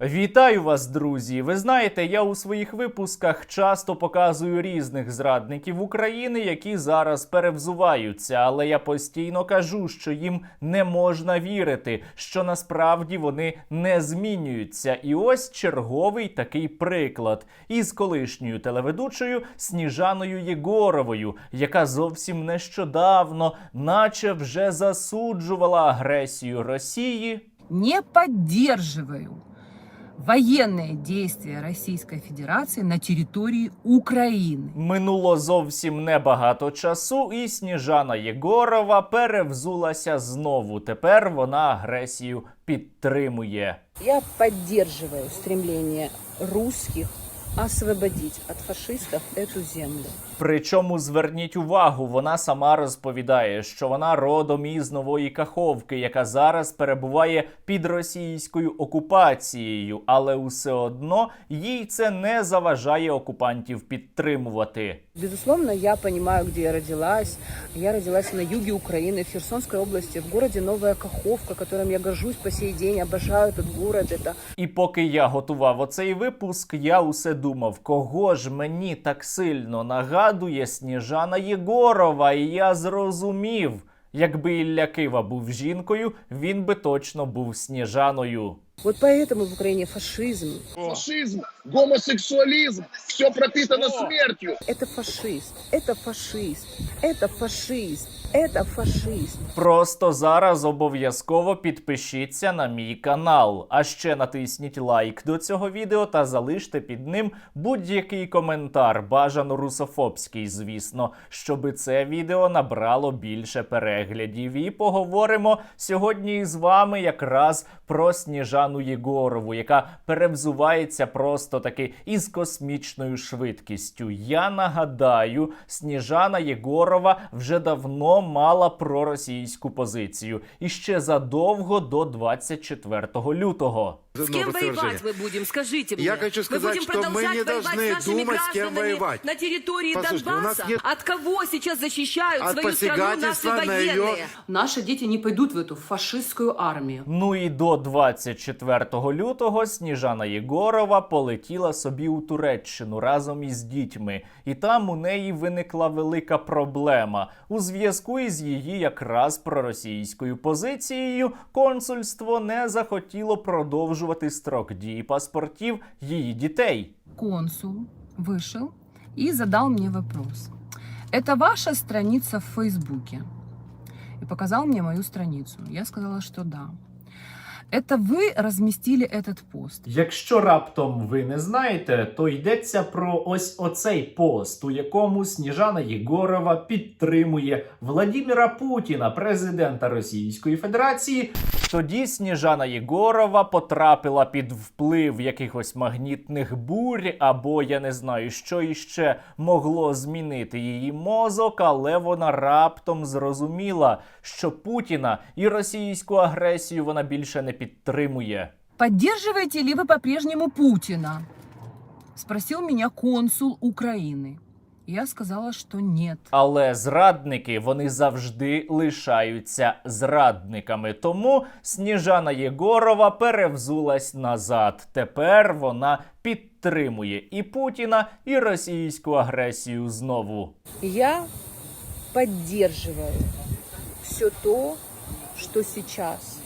Вітаю вас, друзі! Ви знаєте, я у своїх випусках часто показую різних зрадників України, які зараз перевзуваються, але я постійно кажу, що їм не можна вірити, що насправді вони не змінюються. І ось черговий такий приклад із колишньою телеведучою Сніжаною Єгоровою, яка зовсім нещодавно, наче вже засуджувала агресію Росії. не поддерживаю военные действия Российской Федерации на территории Украины. Минуло зовсім небагато часу, і Сніжана Єгорова перевзулася знову. Тепер вона агресію підтримує. Я поддерживаю стремление русских освободить от фашистов эту землю. Причому зверніть увагу, вона сама розповідає, що вона родом із нової Каховки, яка зараз перебуває під російською окупацією, але усе одно їй це не заважає окупантів підтримувати. Безусловно, я понимаю, где я родилась. Я родилась на юге Украины, в Херсонской области, в городе Новая Каховка, которым я горжусь по сей день, обожаю этот город. Это І поки я готував оцей випуск, я усе думав, кого ж мені так сильно нагадує Сніжана Єгорова, і я зрозумів. Якби Ілля Кива був жінкою, він би точно був Сніжаною. вот поэтому в Украине фашизм. Фашизм, гомосексуализм, все пропитано смертью. Это фашист, это фашист, это фашист, это фашист. Просто зараз обов'язково підпишіться на мій канал. А ще натисніть лайк до цього відео та залиште під ним будь-який коментар, бажано русофобський, звісно, щоби це відео набрало більше переглядів. І поговоримо сьогодні з вами якраз про Сніжану Єгорову, яка перевзувається просто таки із космічною швидкістю. Я нагадаю, Сніжана Єгорова вже давно мала проросійську позицію і ще задовго до 24 лютого. С С кем новое воевать сооружение. мы будем, скажите мне? Я хочу сказать, мы будем что мы продолжать не воевать должны с нашими думать, с кем гражданами воевать. на территории Послушайте, у нас Донбасса? нет- От кого сейчас защищают От свою страну наши посягательства на военные? её- Наши дети не пойдут в эту фашистскую армию. Ну і до 24 лютого Сніжана Єгорова полетіла собі у Туреччину разом із дітьми, і там у неї виникла велика проблема. У зв'язку із її якраз проросійською позицією консульство не захотіло продовжувати строк дії паспортів її дітей. Консул вышел и задал мне вопрос. Это ваша страница в Фейсбуке? И показал мне мою страницу. Я сказала, что да. Это вы разместили этот пост. Якщо раптом ви не знаєте, то йдеться про ось оцей пост, у якому Сніжана Єгорова підтримує Владіміра Путіна, президента Російської Федерації. Тоді Сніжана Єгорова потрапила під вплив якихось магнітних бурь, або я не знаю, що іще могло змінити її мозок, але вона раптом зрозуміла, що Путіна і російську агресію вона більше не підтримує. Поддерживаете ли вы по-прежнему Путина? Спросил меня консул Украины. Я сказала, что нет. Але зрадники вони завжди лишаються зрадниками. Тому Сніжана Єгорова перевзулась назад. Тепер вона підтримує і Путіна, і російську агресію знову. Я поддерживаю все то, что сейчас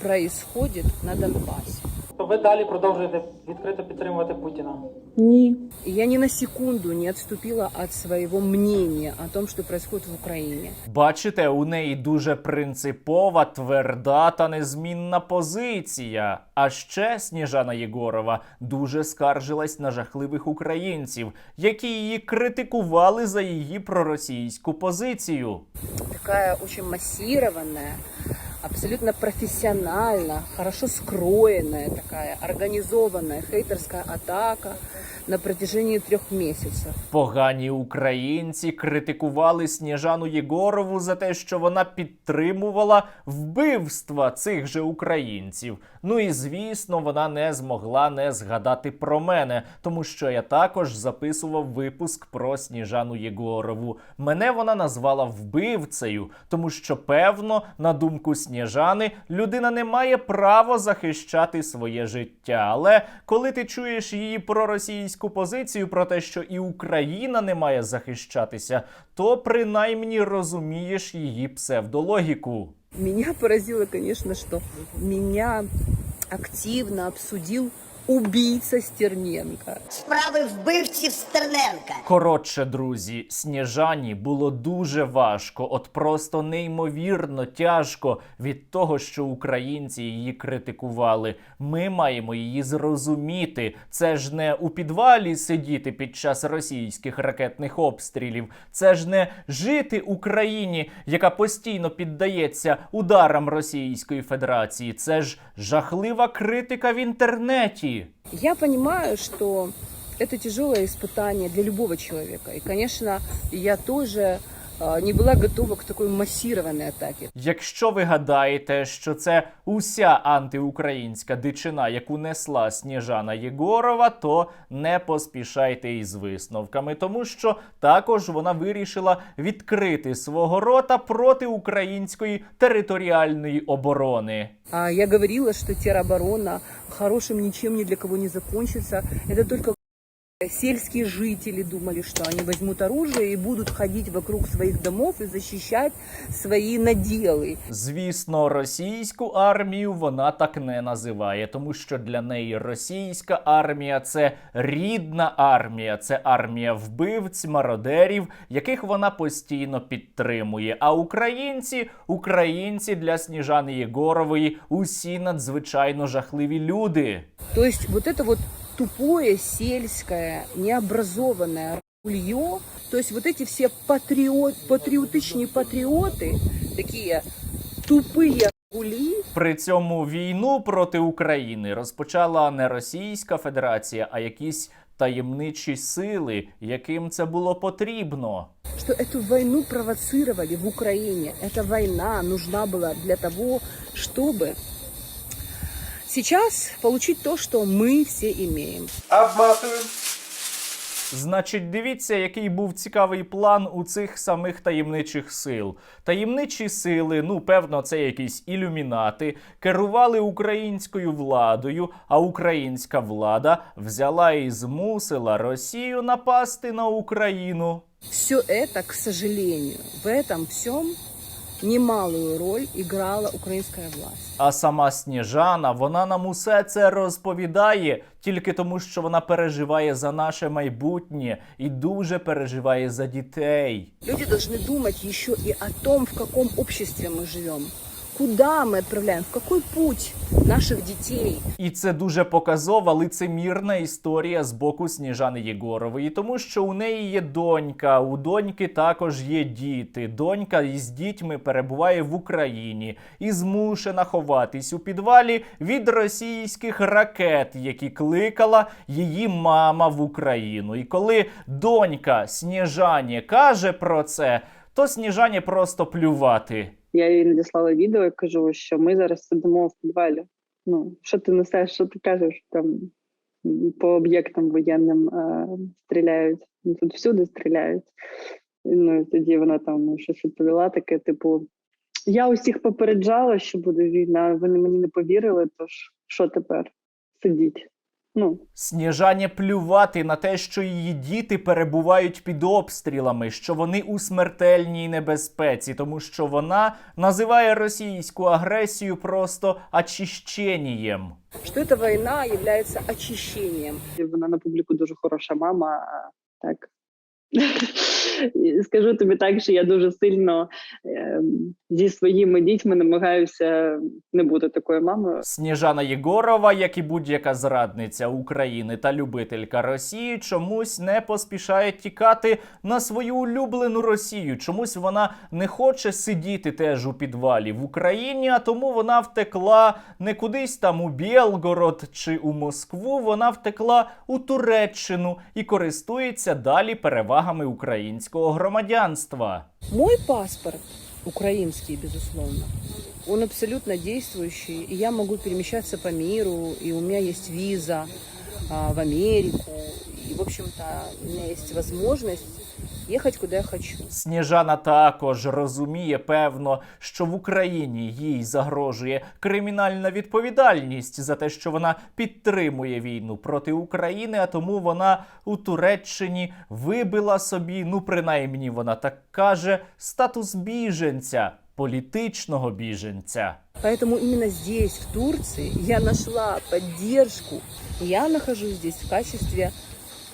происходит на Донбассе. То ви далі продовжуєте відкрито підтримувати Путіна. И я ни на секунду не отступила от своего мнения о том, что происходит в Украине. Бачите, у неї дуже принципова, тверда та незмінна позиція. А ще Сніжана Єгорова дуже скаржилась на жахливих українців, які її критикували за її проросійську позицію. Такая очень массированная, абсолютно профессионально, хорошо скроенная такая организованная хейтерская атака на протяжении трех месяцев. Погані українці критикували Сніжану Єгорову за те, що вона підтримувала вбивства цих же українців. Ну і звісно, вона не змогла не згадати про мене, тому що я також записував випуск про Сніжану Єгорову. Мене вона назвала вбивцею, тому що, певно, на думку Сніжани, людина не має права захищати своє життя. Але коли ти чуєш її проросійську позицію про те, що і Україна не має захищатися, то принаймні розумієш її псевдологіку. Меня поразило, конечно, что меня активно обсудил убийца Стерненко. справи вбивців Стерненка. Коротше, друзі, Сніжані було дуже важко, от просто неймовірно тяжко від того, що українці її критикували. Ми маємо її зрозуміти. Це ж не у підвалі сидіти під час російських ракетних обстрілів. Це ж не жити Україні, яка постійно піддається ударам Російської Федерації. Це ж жахлива критика в інтернеті. Я понимаю, что это тяжелое испытание для любого человека. И, конечно, я тоже э, не была готова к такой массированной атаке. Якщо ви гадаєте, що це уся антиукраїнська дичина, яку несла Сніжана Єгорова, то не поспішайте із висновками, тому що також вона вирішила відкрити свого рота проти української територіальної оборони. А я говорила, что тероборона хорошим ничем ни для кого не закончится. Это только сельские жители думали, что они возьмут оружие и будут ходить вокруг своих домов и защищать свои наделы. Звісно, російську армію вона так не називає, тому що для неї російська армія це рідна армія, це армія вбивць, мародерів, яких вона постійно підтримує. А українці, українці для Сніжани Єгорової усі надзвичайно жахливі люди. То есть вот это вот тупое, сельское, необразованное рулье, то есть вот эти все патриот, патриотичные патриоты, такие тупые гули, При цьому війну проти України розпочала не Російська Федерація, а якісь таємничі сили, яким це було потрібно. что эту войну провоцировали в Украине. Эта война нужна была для того, чтобы сейчас получить то, что мы все имеем. Значить, дивіться, який був цікавий план у цих самих таємничих сил. Таємничі сили, ну певно, це якісь ілюмінати, керували українською владою, а українська влада взяла і змусила Росію напасти на Україну. Все это, к сожалению, в этом всем немалую роль играла українська власть. А сама Сніжана, вона нам усе це розповідає тільки тому, що вона переживає за наше майбутнє і дуже переживає за дітей. Люди повинні думати ще і о том, в каком обществі ми живем, куда мы отправляем, в какой путь наших детей. І це дуже показова лицемірна історія з боку Сніжани Єгорової, тому що у неї є донька, у доньки також є діти. Донька із дітьми перебуває в Україні і змушена ховатись у підвалі від російських ракет, які кликала її мама в Україну. І коли донька Сніжані каже про це, то Сніжані просто плювати. Я їй надіслала відео і кажу, що ми зараз сидимо в підвалі. Ну, що ти несеш, що ти кажеш там по об'єктам воєнним е, стріляють. Ну, Тут всюди стріляють. Ну і тоді вона там щось відповіла, таке, типу: я усіх попереджала, що буде війна, вони мені не повірили, тож що тепер? Сидіть. Ну, Сніжані плювати на те, що її діти перебувають під обстрілами, що вони у смертельній небезпеці, тому що вона називає російську агресію просто очищенням. Що ця війна є очищенням. вона на публіку дуже хороша мама, так Скажу тобі так, що я дуже сильно е, зі своїми дітьми намагаюся не бути такою мамою. Сніжана Єгорова, як і будь-яка зрадниця України та любителька Росії, чомусь не поспішає тікати на свою улюблену Росію. Чомусь вона не хоче сидіти теж у підвалі в Україні, а тому вона втекла не кудись там у Білгород чи у Москву. Вона втекла у Туреччину і користується далі перевагами українського громадянства. Мой паспорт, украинский, безусловно, он абсолютно действующий, и я могу перемещаться по миру, и у меня есть виза а, в Америку, и, в общем-то, у меня есть возможность ехать куда я хочу. Сніжана також розуміє певно, що в Україні їй загрожує кримінальна відповідальність за те, що вона підтримує війну проти України, а тому вона у Туреччині вибила собі, ну принаймні вона так каже, статус біженця, політичного біженця. Поэтому именно здесь, в Турции, я нашла поддержку. Я нахожусь здесь в качестве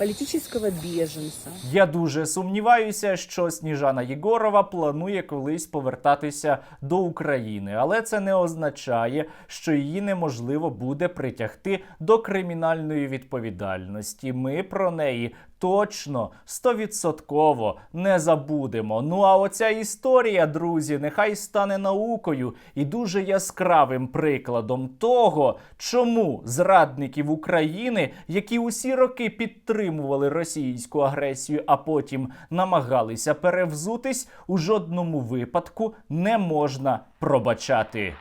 политического біженця. Я дуже сумніваюся, що Сніжана Єгорова планує колись повертатися до України, але це не означає, що її неможливо буде притягти до кримінальної відповідальності. Ми про неї точно стовідсотково не забудемо. Ну а оця історія, друзі, нехай стане наукою і дуже яскравим прикладом того, чому зрадників України, які усі роки підтримували російську агресію, а потім намагалися перевзутись, у жодному випадку не можна пробачати.